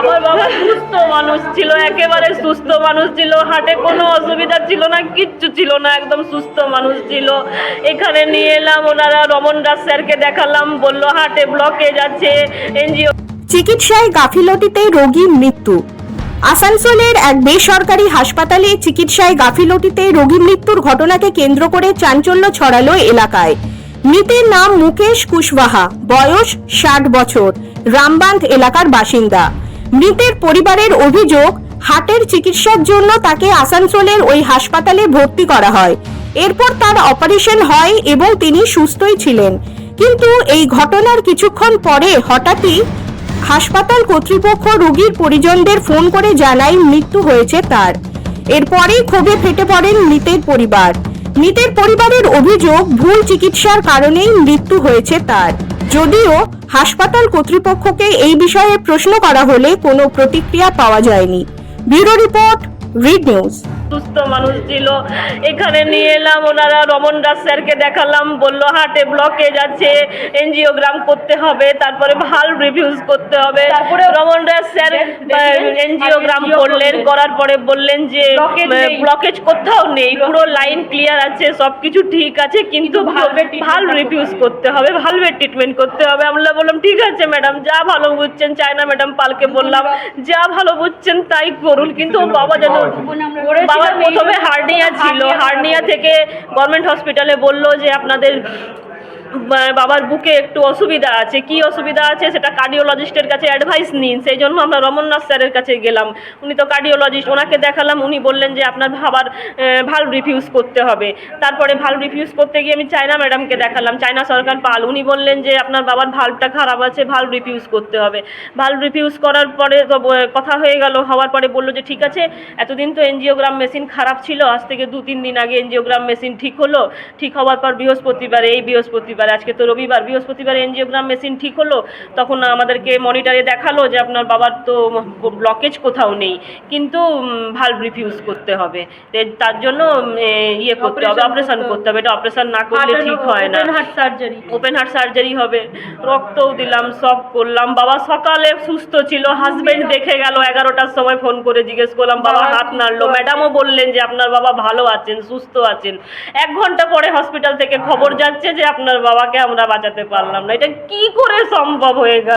আমার বাবা সুস্থ মানুষ ছিল একেবারে সুস্থ মানুষ ছিল হাটে কোনো অসুবিধা ছিল না কিচ্ছু ছিল না একদম সুস্থ মানুষ ছিল এখানে নিয়ে এলাম ওনারা রমন দাস স্যারকে দেখালাম বলল হাটে ব্লকে যাচ্ছে এনজিও চিকিৎসায় গাফিলতিতে রোগী মৃত্যু। আসানসোলের এক বেসরকারি হাসপাতালে চিকিৎসায় গাফিলতিতে রোগী মৃত্যুর ঘটনাকে কেন্দ্র করে চাঞ্চল্য ছড়ালো এলাকায়। মৃতের নাম মুকেশ কুশওয়াহা, বয়স ষাট বছর রামবান্ধ এলাকার বাসিন্দা। মৃতের পরিবারের অভিযোগ হার্টের চিকিৎসার জন্য তাকে আসানসোলের ওই হাসপাতালে ভর্তি করা হয়। এরপর তার অপারেশন হয় এবং তিনি সুস্থই ছিলেন। কিন্তু এই ঘটনার কিছুক্ষণ পরে হঠাৎই হাসপাতাল কর্তৃপক্ষ রোগীর পরিজনদের ফোন করে জানায় মৃত্যু হয়েছে তার। এরপরেই ক্ষোভে ফেটে পড়েন মৃতের পরিবার। মৃতের পরিবারের অভিযোগ ভুল চিকিৎসার কারণেই মৃত্যু হয়েছে তার। যদিও হাসপাতাল কর্তৃপক্ষকে এই বিষয়ে প্রশ্ন করা হলে কোনো প্রতিক্রিয়া পাওয়া যায়নি। Bureau report, read news. সুস্থ মানুষ ছিল। এখানে নিয়ে এলাম ওনারা রমন দাস স্যারকে দেখালাম বলল হার্টে ব্লকেজ আছে এনজিওগ্রাম করতে হবে তারপরে ভালো রিভিউজ করতে হবে। তারপরে রমন দাস স্যার এনজিওগ্রাম করলেন করার পরে বললেন যে ব্লকেজ কোথাও নেই পুরো লাইন ক্লিয়ার আছে সব কিছু ঠিক আছে কিন্তু ভালো রিভিউজ করতে হবে। ভালভে ট্রিটমেন্ট করতে হবে। আমরা বললাম ঠিক আছে ম্যাডাম যা ভালো বুঝছেন চায়না ম্যাডাম পালকে বললাম যা ভালো বুঝছেন তাই করুন। কিন্তু বাবা যেন বাবার প্রথমে হার্নিয়া ছিল। হার্নিয়া থেকে গভর্নমেন্ট হসপিটালে বলল যে আপনাদের বাবার বুকে একটু অসুবিধা আছে। কি অসুবিধা আছে সেটা কার্ডিওলজিস্টের কাছে অ্যাডভাইস নিন। সেই জন্য আমরা রমননাথ স্যারের কাছে গেলাম। উনি তো কার্ডিওলজিস্ট ওনাকে দেখালাম। উনি বললেন যে আপনার বাবার ভালো রিফিউজ করতে হবে। তারপরে ভালো রিফিউজ করতে গিয়ে আমি চায়না ম্যাডামকে দেখালাম, চায়না সরকার পাল। উনি বললেন যে আপনার বাবার ভালটা খারাপ আছে ভালো রিফিউজ করতে হবে। ভালো রিফিউজ করার পরে তো কথা হয়ে গেল। হওয়ার পরে বলল যে, ঠিক আছে, এতদিন তো এনজিওগ্রাম মেশিন খারাপ ছিল। আজ থেকে দু তিন দিন আগে এনজিওগ্রাম মেশিন ঠিক হলো। ঠিক হওয়ার পর বৃহস্পতিবার, এই বৃহস্পতিবার আজকে তো রবিবার বৃহস্পতিবার এনজিওগ্রাম মেশিন ঠিক হলো তখন আমাদেরকে মনিটরে দেখাল যে আপনার বাবার তো ব্লকেজ কোথাও নেই কিন্তু ভালো রিফিউজ করতে হবে। তার জন্য ইয়ে করতে হবে অপারেশন করতে হবে। এটা অপারেশন না করলে ঠিক হয় না। Heart surgery open heart surgery হবে। রক্তও দিলাম সব করলাম। বাবা সকালে সুস্থ ছিল হাজবেন্ড দেখে গেল এগারোটার সময় ফোন করে জিজ্ঞেস করলাম বাবা হাত নাড়লো? ম্যাডামও বললেন যে আপনার বাবা ভালো আছেন সুস্থ আছেন। এক ঘণ্টা পরে হসপিটাল থেকে খবর যাচ্ছে যে আপনার বাবাকে আমরা বাঁচাতে পারলাম না। এটা কি করে সম্ভব হয়ে গেল?